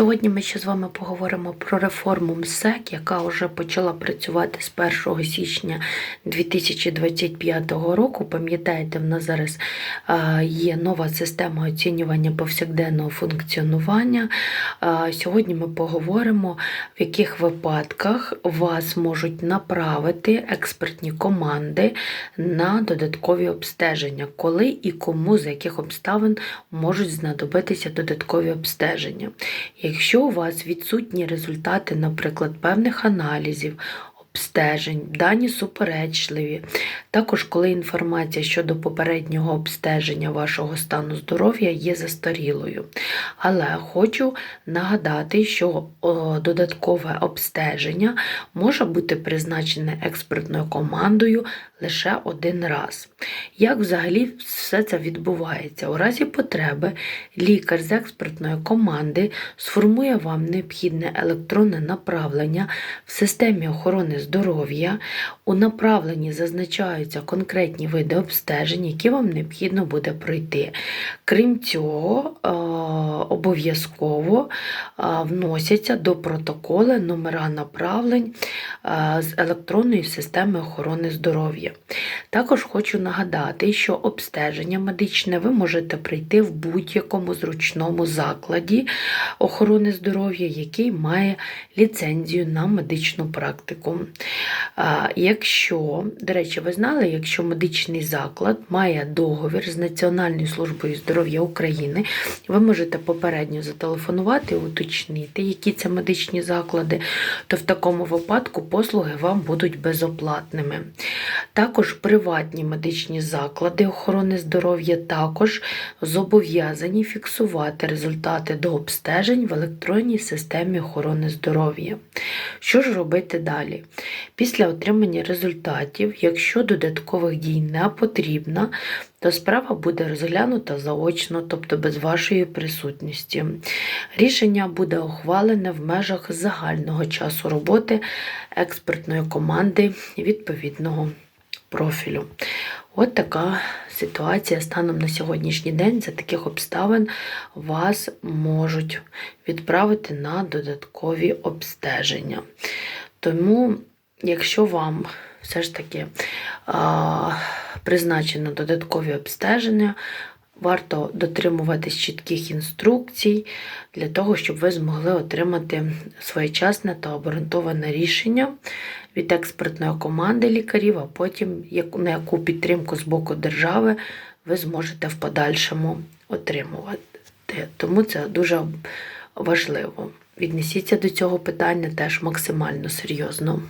Сьогодні ми ще з вами поговоримо про реформу МСЕК, яка вже почала працювати з 1 січня 2025 року. Пам'ятаєте, в нас зараз є нова система оцінювання повсякденного функціонування. Сьогодні ми поговоримо, в яких випадках вас можуть направити експертні команди на додаткові обстеження, коли і кому з яких обставин можуть знадобитися додаткові обстеження. Якщо у вас відсутні результати, наприклад, певних аналізів, обстежень, дані суперечливі, також коли інформація щодо попереднього обстеження вашого стану здоров'я є застарілою. Але хочу нагадати, що додаткове обстеження може бути призначене експертною командою лише один раз. Як взагалі все це відбувається? У разі потреби лікар з експертної команди сформує вам необхідне електронне направлення в системі охорони здоров'я. У направленні зазначаються конкретні види обстежень, які вам необхідно буде пройти. Крім цього, е, обов'язково вносяться до протоколу номера направлень з електронної системи охорони здоров'я. Також хочу нагадати, що обстеження медичне ви можете прийти в будь-якому зручному закладі охорони здоров'я, який має ліцензію на медичну практику. Якщо, до речі, ви знали, якщо медичний заклад має договір з Національною службою здоров'я України, ви можете попередньо зателефонувати і уточнити, які це медичні заклади, то в такому випадку послуги вам будуть безоплатними. Також приватні медичні заклади охорони здоров'я також зобов'язані фіксувати результати до обстежень в електронній системі охорони здоров'я. Що ж робити далі? Після отримання результатів, якщо додаткових дій не потрібно, то справа буде розглянута заочно, тобто без вашої присутності. Рішення буде ухвалене в межах загального часу роботи експертної команди відповідного профілю. От така ситуація станом на сьогоднішній день за таких обставин вас можуть відправити на додаткові обстеження. Тому, якщо вам все ж таки призначено додаткові обстеження, варто дотримуватись чітких інструкцій для того, щоб ви змогли отримати своєчасне та обґрунтоване рішення від експертної команди лікарів, а потім на яку підтримку з боку держави ви зможете в подальшому отримувати. Тому це дуже важливо. Віднесіться до цього питання теж максимально серйозно.